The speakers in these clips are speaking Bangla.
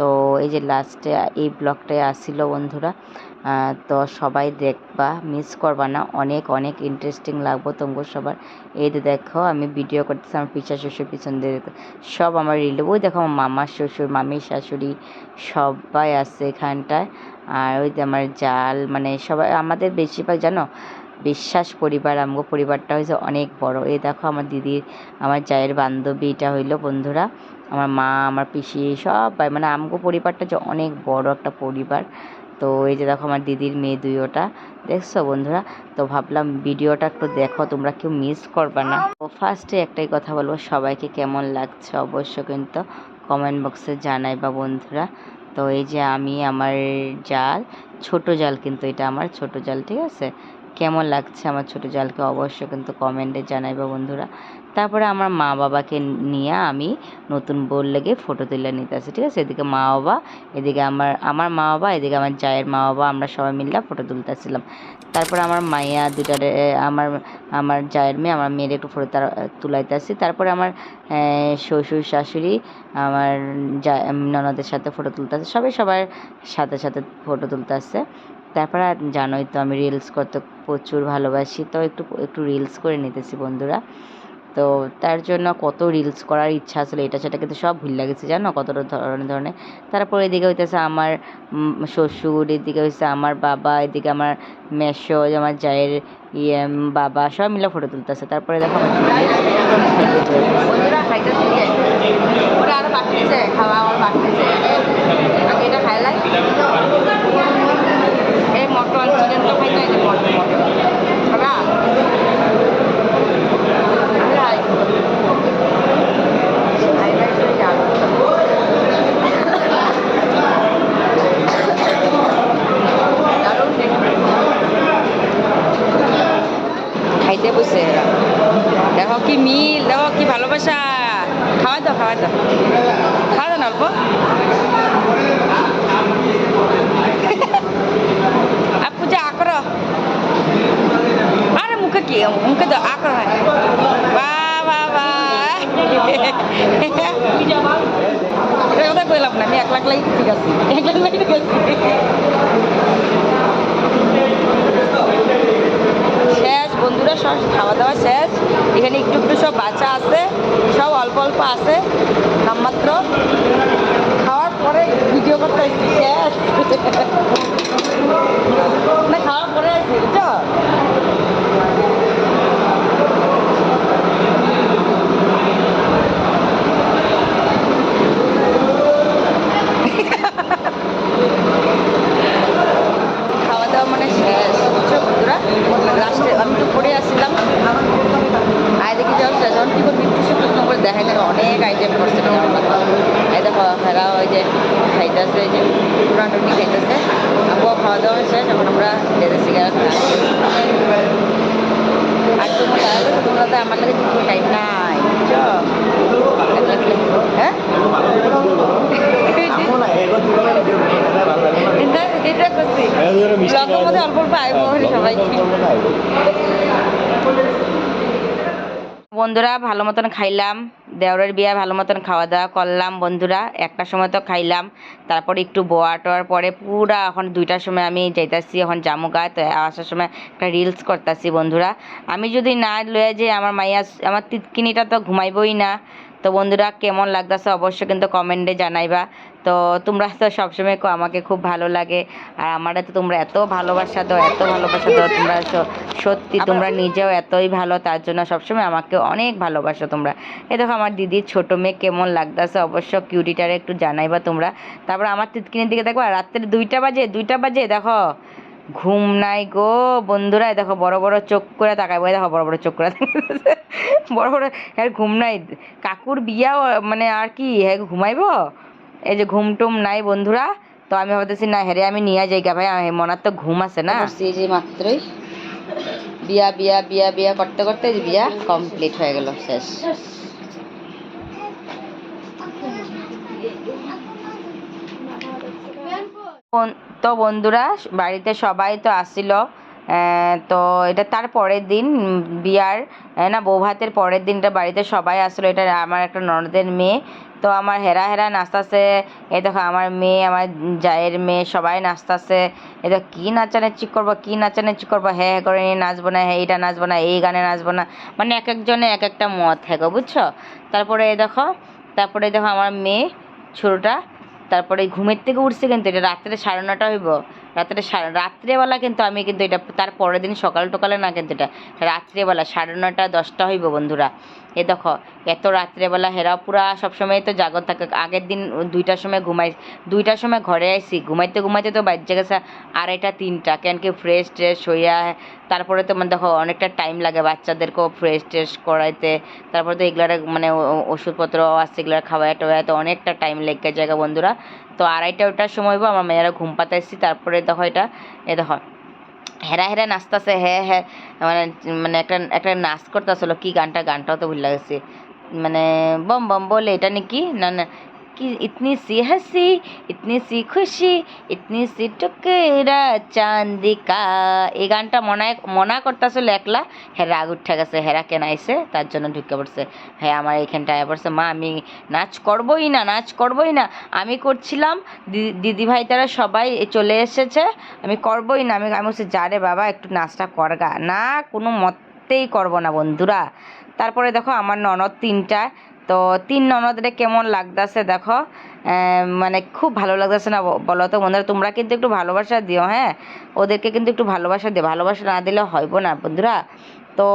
তো এই যে লাস্টে এই ব্লগটায় আসছিল বন্ধুরা তো সবাই দেখবা মিস করবা না, অনেক অনেক ইন্টারেস্টিং লাগবো তোমার সবার। এই দেখো, আমি ভিডিও করতেছি আমার পিছা শ্বশুর পিছন দিয়ে। সব আমার রিলেটিভ ওই দেখো আমার মামার শ্বশুর মামির শাশুড়ি সবাই আছে এখানটায়। আর ওই যে আমার জাল মানে সবাই, আমাদের বেশিরভাগ জানো বিশ্বাস পরিবার, আমগো পরিবারটা হয়েছে অনেক বড়। এই দেখো আমার দিদির, আমার জায়ের বান্ধবী, এটা হইল বন্ধুরা, আমার মা, আমার পিসি, সবাই মানে আমগো পরিবারটা যে অনেক বড় একটা পরিবার। তো এই যে দেখো আমার দিদির মেয়ে দুইওটা দেখছ বন্ধুরা? তো ভাবলাম ভিডিওটা একটু দেখো, তোমরা কেউ মিস করবে না। তো ফার্স্টে একটাই কথা বলব, সবাইকে কেমন লাগছে অবশ্য কিন্তু কমেন্ট বক্সে জানাই বা বন্ধুরা। তো এই যে আমি, আমার জাল, ছোট জাল কিন্তু এটা আমার ছোট জাল, ঠিক আছে? কেমন লাগছে আমার ছোট জালকে অবশ্যই কিন্তু কমেন্টে জানাইবা বন্ধুরা। তারপরে আমার মা বাবাকে নিয়ে আমি নতুন বউর লেগে ফটো তুলে নিতে আসি ঠিক আছে? এদিকে মা বাবা, এদিকে আমার আমার মা বাবা, এদিকে আমার জায়ের মা বাবা, আমরা সবাই মিলে ফটো তুলতেছিলাম। তারপরে আমার মাইয়া দুটারে আমার আমার জায়ের মেয়ে, আমার মেয়ের একটু ফটো তুলাইতেছি। তারপরে আমার শ্বশুর, শাশুড়ি, আমার ননদের সাথে ফটো তুলতেছে। সবাই সবার সাথে সাথে ফটো তুলতেছে। তারপরে আর জানোই তো আমি রিলস করতে প্রচুর ভালোবাসি, তো একটু একটু রিলস করে নিতেছি বন্ধুরা। তো তার জন্য কত রিলস করার ইচ্ছা আসলে, এটা সেটা কিন্তু সব ভুল লাগেছে জানো? কতটা ধরনের ধরনের। তারপরে এদিকে হইতেছে আমার শ্বশুর, এদিকে হইতেছে আমার বাবা, এদিকে আমার মেশো আমার জায়ের ইয়ে বাবা, সব মিলে ফটো তুলতেছে। তারপরে দেখো খাওয়া আমার বাকি আছে আগে এটা খাইলাই এই মটন চিকেন তো খাইতে হয় মটন মটন খাবা খাই। খাই নাই সে জানো। দারুণ দেখতে। খাইতে বসে এরা দেখো কি মিল? দেখো কি ভালোবাসা? খাওয়া দাও খাওয়া দাও। খাওয়া দাও অল্প। আর পূজা আকর আরে মুখে কি, মুখে দাও আকর বা বা বা এটা কথা কইলাম না, আমি এক লাখ লাই ঠিক আছে। এক লাখ লাই ঠিক আছে। শেষ, বন্ধুরা সব খাওয়া দাওয়া শেষ। এখানে একটু একটু সব বাচ্চা আছে, সব অল্প অল্প আছে, নামমাত্র। খাওয়ার পরে ভিডিও করতে শেষ না খাওয়ার পরে আসছি বুঝছ খাওয়া দাওয়া মানে শেষ বুঝছ বন্ধুরা লাস্টে আমি তো পড়ে আসছিলাম আয় দেখি যাও যখন কি করে বিদ্যুৎ দেখো অনেক আইটেম করছে এই দেখো হেরা ওই যে খাইতেছে ওই যে পুরাটুনি খাইতেছে। আবহাওয়া খাওয়া দাওয়া শেষ এখন আমরা যেতে সিগারেট আর তোমরা তোমরা তো আমার লাগে কিছু টাইম নাই হ্যাঁ? অল্প অল্প বন্ধুরা ভালো মতন খাইলাম। দেওরের বিয়া ভালো মতন খাওয়া দাওয়া করলাম বন্ধুরা। একটা সময় তো খাইলাম, তারপর একটু বোয়া টোয়ার পরে পুরা এখন দুইটার সময় আমি যাইতাছি, এখন জামু গা, তো আসার সময় একটা রিলস করতেছি বন্ধুরা। আমি যদি না লয়ে যে আমার মাইয়া, আমার তিতকিনিটা তো ঘুমাইবই না। তো বন্ধুরা কেমন লাগতেছে অবশ্যই কিন্তু কমেন্টে জানাইবা। তো তোমরা তো সবসময় কো আমাকে খুব ভালো লাগে। আর আমার তো তোমরা এত ভালোবাসা দাও এত ভালোবাসা দাও তোমরা সত্যি তোমরা নিজেও এতই ভালো তার জন্য সবসময় আমাকে অনেক ভালোবাসো তোমরা। এই দেখো আমার দিদির ছোট মেয়ে কেমন লাগতেছে অবশ্য কিউটিটারে একটু জানাইবা তোমরা। তারপর আমার তিতকিনের দিকে দেখবা রাত্রে দুইটা বাজে দুইটা বাজে দেখো। ঘুম নাই গো। বন্ধুরা দেখো বড় বড় চোখ করে তাকাইবো এই দেখো বড় বড় চোখ করে বড় বড় হ্যাঁ ঘুম নাই। কাকুর বিয়া মানে আর কি হ্যাঁ ঘুমাইব? এই যে ঘুম টুম নাই বন্ধুরা, তো আমি ভাবতেছি, না, হেরে আমি নিয়ে যাই গা ভাই মনার তো ঘুম আছে না। যে মাত্রই। বিয়া বিয়া বিয়া বিয়া, করতে করতে বিয়া কমপ্লিট হয়ে গেল, শেষ। তো বন্ধুরা, বাড়িতে সবাই তো আসছিল তো এটা তার পরের দিন, বিয়ার না বৌভাতের পরের দিনটা বাড়িতে সবাই আসলো। এটা আমার একটা ননদের মেয়ে। তো আমার হেরা হেরা নাচতাছে। এই দেখো, আমার মেয়ে, আমার জায়ের মেয়ে সবাই নাচতাছে। এই দেখো, কী নাচানাচি করব, কী নাচানাচি করব? হ্যাঁ হ্যাঁ করে নিয়ে নাচবো না হ্যাঁ এইটা নাচবো না, এই গানে নাচবো না। মানে এক একজনে এক একটা মত থাকে বুঝছ? তারপরে এই দেখো, তারপরে দেখো আমার মেয়ে, ছোটোটা তারপরে ঘুমের থেকে উঠছে কিন্তু এটা রাত্রে সাড়ে নটা হইব। রাত্রে রাত্রেবেলা কিন্তু আমি কিন্তু এটা, তার পরের দিন সকাল টকালে না কিন্তু এটা, রাত্রেবেলা সাড়ে নটা দশটা হইব বন্ধুরা। এ দেখো, এত রাত্রেবেলা হেরা পুরা সবসময় তো জাগর থাকে। আগের দিন দুইটার সময় ঘুমাই দুইটার সময় ঘরে আইসি ঘুমাইতে ঘুমাইতে তো বাচ্চা গেছে আড়াইটা, তিনটা। কেন কি ফ্রেশ ট্রেশ হইয়া তারপরে তো মানে দেখো, অনেকটা টাইম লাগে বাচ্চাদেরকেও ফ্রেশ ট্রেশ করাইতে। তারপরে তো এগুলার মানে ওষুধপত্র আছে, এগুলার খাওয়াই টাওয়াই তো অনেকটা টাইম লেগে যায় বন্ধুরা। তো আড়াইটা ওটার সময় আমার মেয়েরা ঘুম পাতাইছি। তারপরে দেখো এটা এ দেখো হেরা হেরা নাচতেছে হ্যাঁ হ্যাঁ মানে মানে একটা একটা নাচ করতেছিল, কি গানটা, গানটাও তো ভুল লাগছে মানে বম বম বলে, এটা নাকি? না না কি ইতনি সি হাসি ইতনি সি খুশি ইতনি সি টুকরা চান্দিকা এই গানটা মনে, মনা করতেছিল একলা হ্যাঁ রাগ উঠে গেছে হেরা কেন আইসে তার জন্য ঢুকে পড়ছে হ্যাঁ আমার এইখানটায় আয়া পড়ছে, মা, আমি নাচ করবই না, নাচ করবই না, আমি করছিলাম, দি- দিদিভাই তারা সবাই চলে এসেছে, আমি করবই না। আমি আমি বলছি, যা রে বাবা, একটু নাচটা করগা না, কোনো মতেই করব না বন্ধুরা। তারপরে দেখো, আমার ননদ তিনটা তো তিন ননদরে কেমন লাগতেছে দেখো? মানে খুব ভালো লাগতেছে না বলো তো বন্ধুরা, তোমরা কিন্তু একটু ভালোবাসা দিও হ্যাঁ? ওদেরকে কিন্তু একটু ভালোবাসা দিও, ভালোবাসা না দিলে হইব না বন্ধুরা। তো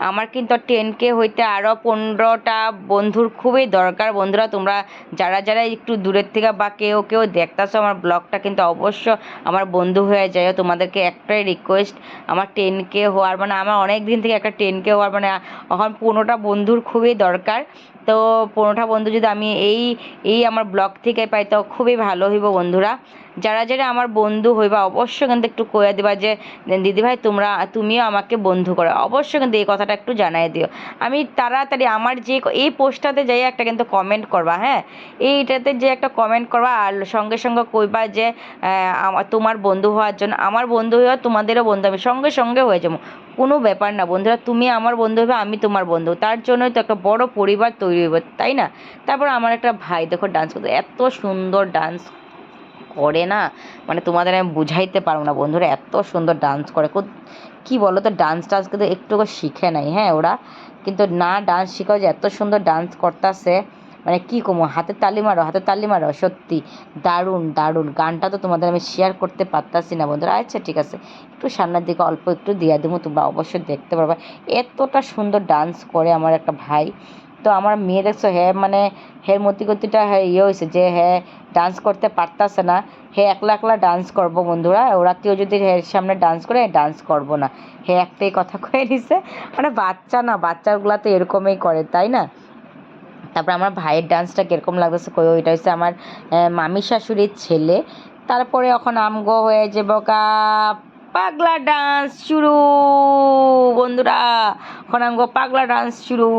আমার কিন্তু টেন কে হইতে আরও পনেরোটা বন্ধুর খুবই দরকার। বন্ধুরা, তোমরা যারা যারা একটু দূরের থেকে বা কেউ কেউ দেখতেছো আমার ব্লগটা কিন্তু অবশ্য আমার বন্ধু হয়ে যায় তোমাদেরকে একটাই রিকোয়েস্ট আমার টেন কে হওয়ার মানে আমার অনেক দিন থেকে একটা টেন কে হওয়ার মানে এখন পনেরোটা বন্ধুর খুবই দরকার। তো পনেরোটা বন্ধু যদি আমি এই এই আমার ব্লগ থেকে পাই তো খুবই ভালো হইব বন্ধুরা। যারা যারা আমার বন্ধু হইবা অবশ্যই কিন্তু একটু কয়ে দিবা যে, দিদিভাই, তোমরা, তুমিও আমাকে বন্ধু করো। অবশ্যই কিন্তু এই কথাটা একটু জানাই দিও। আমি তাড়াতাড়ি আমার যে এই পোস্টটাতে যাই একটা কিন্তু কমেন্ট করবা হ্যাঁ? এইটাতে যে একটা কমেন্ট করবা আর সঙ্গে সঙ্গে কইবা যে তোমার বন্ধু হওয়ার জন্য, আমার বন্ধু হওয়া তোমাদেরও বন্ধু, আমি সঙ্গে সঙ্গে হয়ে যাব। কোনো ব্যাপার না, বন্ধুরা, তুমি আমার বন্ধু হবে আমি তোমার বন্ধু। তার জন্যই তো একটা বড় পরিবার তৈরি হবে তাই না? তারপর আমার একটা ভাই, দেখো ডান্স করতে এত সুন্দর ডান্স করে না? মানে তোমাদের আমি বুঝাইতে পারব না, বন্ধুরা, এত সুন্দর ডান্স করে। কো- বলো তো ডান্স টান্স কিন্তু একটু শিখে নাই হ্যাঁ ওরা? কিন্তু না ডান্স শিখাও যে এত সুন্দর ডান্স করতেছে মানে কি কমো, হাতে তালি মারো, হাতে তালি মারো, সত্যি। দারুণ দারুণ। গানটা তো তোমাদের আমি শেয়ার করতে পারতাছি না বন্ধুরা। আচ্ছা ঠিক আছে। একটু সামনের দিকে অল্প একটু দিয়ে দেবো তোমরা অবশ্যই দেখতে পারবা। এতটা সুন্দর ডান্স করে আমার একটা ভাই তো আমার মেয়ে দেখছ হ্যাঁ মানে হের মতিগতিটা হ্যাঁ ইয়ে হয়েছে যে হ্যাঁ ডান্স করতে পারতাছে না। হে একলা একলা ডান্স করব বন্ধুরা, ওরা কেউ যদি হের সামনে ডান্স করে ডান্স করব না। হে একটাই কথা কয়ে নিছে মানে বাচ্চা না, বাচ্চাগুলা তো এরকমই করে, তাই না? তারপর আমার ভাইয়ের ডান্সটা কীরকম লাগতেছে কই, ওইটা হচ্ছে আমার মামি শাশুড়ির ছেলে। তারপরে এখন আমগো হয়ে যাব গা, পাগলা ডান্স শুরু, বন্ধুরা। এখন আমগো পাগলা ডান্স শুরু।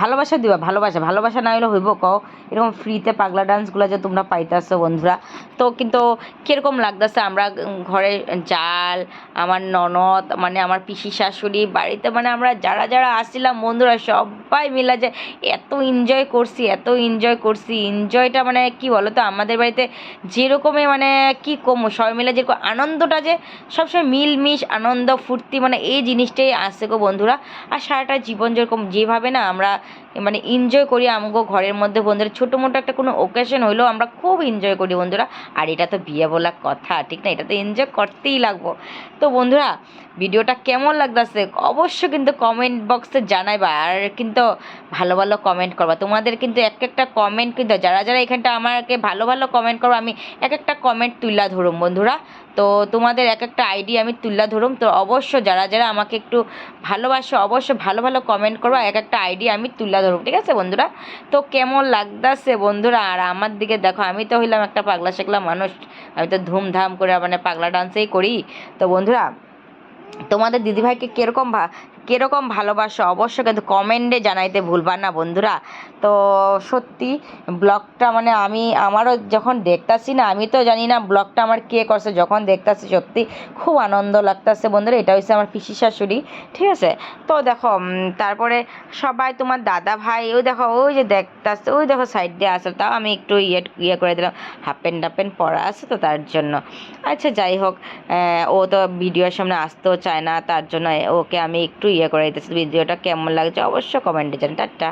ভালোবাসা দিবা, ভালোবাসা। ভালোবাসা না হলে হইব, কও। এরকম ফ্রিতে পাগলা ডান্সগুলো যে তোমরা পাইতেছো, বন্ধুরা। তো কিন্তু কীরকম লাগতেছে আমরা ঘরে জাল, আমার ননদ মানে আমার পিসি শাশুড়ি, বাড়িতে মানে আমরা যারা যারা আসছিলাম, বন্ধুরা সবাই মিলে যে এত এনজয় করছি, এত এনজয় করছি। এনজয়টা মানে কি বলো তো আমাদের বাড়িতে যেরকমই মানে কি কম, সবাই মিলে যেরকম আনন্দটা যে সবসময় মিলমিশ, আনন্দ, ফুর্তি মানে এই জিনিসটাই আসছে গো বন্ধুরা। আর সারাটা জীবন যেরকম যেভাবে না আমরা মানে এনজয় করি আমগো ঘরের মধ্যে বন্ধুরা। ছোটো মোটো একটা কোনো ওকেশন হইলেও আমরা খুব এনজয় করি বন্ধুরা। আর এটা তো বিয়ে বলা কথা, ঠিক না? এটা তো এনজয় করতেই লাগবো। তো বন্ধুরা, ভিডিওটা কেমন লাগতেছে অবশ্যই কিন্তু কমেন্ট বক্সে জানাইবা। আর কিন্তু ভালো ভালো কমেন্ট করবা। তোমাদের কিন্তু এক একটা কমেন্ট কিন্তু, যারা যারা এখানটা আমাকে ভালো ভালো কমেন্ট করব, আমি এক একটা কমেন্ট তুলা ধরুম বন্ধুরা। তো তোমাদের এক একটা আইডি আমি তুলে ধরুম। তো অবশ্য যারা যারা আমাকে একটু ভালোবাসো অবশ্য ভালো ভালো কমেন্ট করব এক একটা আইডি আমি তুলা ধরুম, ঠিক আছে বন্ধুরা? তো কেমন লাগতাছে বন্ধুরা? আর আমার দিকে দেখো, আমি তো হইলাম একটা পাগলা শেখলা মানুষ। আমি তো ধুমধাম করে মানে পাগলা ডান্সেই করি। তো বন্ধুরা, তোমাদের দিদিভাইকে কীরকম ভা কীরকম ভালোবাসো অবশ্যই কিন্তু কমেন্টে জানাইতে ভুলবা না বন্ধুরা। তো সত্যি ব্লগটা মানে আমি, আমারও যখন দেখতাছি না, আমি তো জানি না ব্লগটা আমার কে করছে, যখন দেখতাছি সত্যি খুব আনন্দ লাগতাছে বন্ধুরা, এটা হচ্ছে আমার পিসি শাশুড়ি, ঠিক আছে? তো দেখো তারপরে সবাই তোমার দাদা ভাই, ওই দেখো, ওই যে দেখতাছে, ওই দেখো সাইড দিয়ে আসলে তাও আমি একটু ইয়ে ইয়ে করে দিলাম হাফ প্যান্ট টাফ প্যান্ট পরা আছে তো তার জন্য। আচ্ছা যাই হোক ও তো ভিডিওর সামনে আসতেও চায় না, তার জন্য ওকে আমি একটু ইয়ে করে দিতেছে ভিডিওটা কেমন লাগছে অবশ্য কমেন্টে জানান। টাটা।